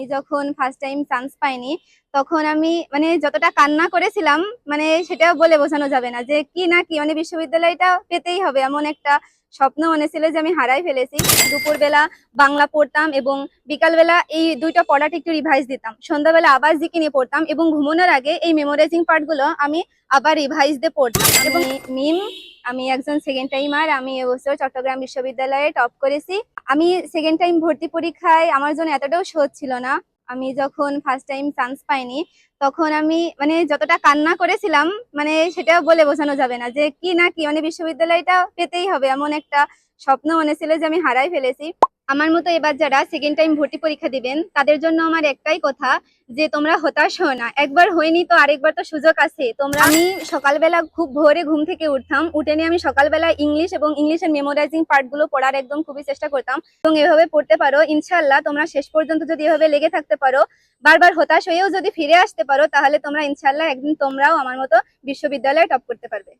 আমি যখন first time chance পাইনি, তখন আমি মানে যতটা কান্না করেছিলাম মানে সেটা বলে বোঝানো যাবে না যে কি না কি মানে বিশ্ববিদ্যালয়টা পেতেই হবে এমন একটা স্বপ্ন মনে ছিল যে আমি হারাই ফেলেছি। দুপুরবেলা বাংলা পড়তাম এবং বিকালবেলা এই দুইটা পড়াটা একটু রিভাইজ দিতাম। সন্ধ্যাবেলা আবার জিকে নিয়ে পড়তাম এবং ঘুমানোর আগে এই মেমোরাইজিং পার্টগুলো আমি আবার রিভাইজ দিয়ে পড়তাম। এবং মিম আমি একজন সেকেন্ড টাইম আর আমি এবছর চট্টগ্রাম বিশ্ববিদ্যালয়ে টপ করেছি। আমি সেকেন্ড টাইম ভর্তি পরীক্ষায় আমার জন্য এতটাও সহজ ছিল না। আমি যখন ফার্স্ট টাইম চান্স পাইনি, তখন আমি মানে যতটা কান্না করেছিলাম মানে সেটা বলে বোঝানো যাবে না যে কি না কি মানে বিশ্ববিদ্যালয়টা পেতেই হবে এমন একটা স্বপ্ন মনে ছিল যে আমি হারাই ফেলেছি। আমার মতো এবার যারা সেকেন্ড টাইম ভর্তি পরীক্ষা দিবেন, তাদের জন্য আমার একটাই কথা যে তোমরা হতাশ হও না। একবার হয়নি তো আরেকবার তো সুযোগ আছে। তোমরা আমি সকালবেলা খুব ভোরে ঘুম থেকে উঠতাম। উঠে নিয়ে আমি সকালবেলা ইংলিশ এবং ইংলিশের মেমোরাইজিং পার্টগুলো পড়ার একদম খুবই চেষ্টা করতাম। এবং এভাবে পড়তে পারো ইনশাল্লাহ তোমরা শেষ পর্যন্ত যদি এভাবে লেগে থাকতে পারো, বারবার হতাশ হয়েও যদি ফিরে আসতে পারো, তাহলে তোমরা ইনশাল্লাহ একদিন তোমরাও আমার মতো বিশ্ববিদ্যালয়ে টপ করতে পারবে।